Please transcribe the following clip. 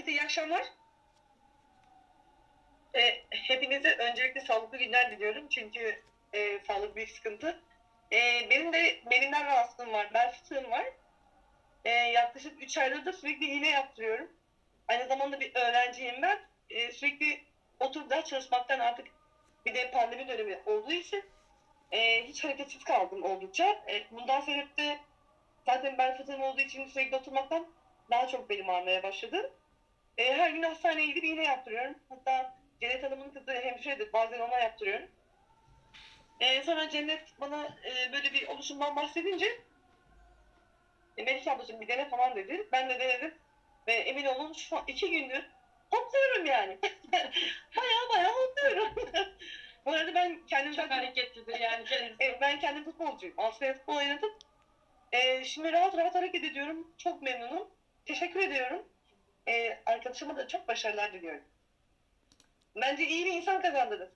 Herkese iyi akşamlar. E, hepinize öncelikle sağlıklı günler diliyorum. Çünkü e, sağlık büyük sıkıntı. E, benim de belimden rahatsızlığım var. Bel fıtığım var. E, yaklaşık 3 aydır da sürekli iğne yaptırıyorum. Aynı zamanda bir öğrenciyim ben. E, sürekli oturup ders çalışmaktan artık bir de pandemi dönemi olduğu için e, hiç hareketsiz kaldım oldukça. E, bundan sebep de zaten bel fıtığım olduğu için sürekli oturmaktan daha çok belim ağrımaya başladı. Her gün hastaneye gidip iğne yaptırıyorum. Hatta Cennet Hanım'ın kızı hemşiredir. Bazen ona yaptırıyorum. E, sonra Cennet bana e, böyle bir oluşumdan bahsedince e, Melike ablacığım bir dene falan dedi. Ben de denedim. Ve emin olun şu an iki gündür hopluyorum yani. baya baya hopluyorum. Bu arada ben kendim Çok hareketlidir yani. Evet, ben kendim futbolcuyum. Aslında futbol oynadım. Ee, şimdi rahat rahat hareket ediyorum. Çok memnunum. Teşekkür ediyorum. Ee, arkadaşıma da çok başarılar diliyorum. Bence iyi bir insan kazandınız.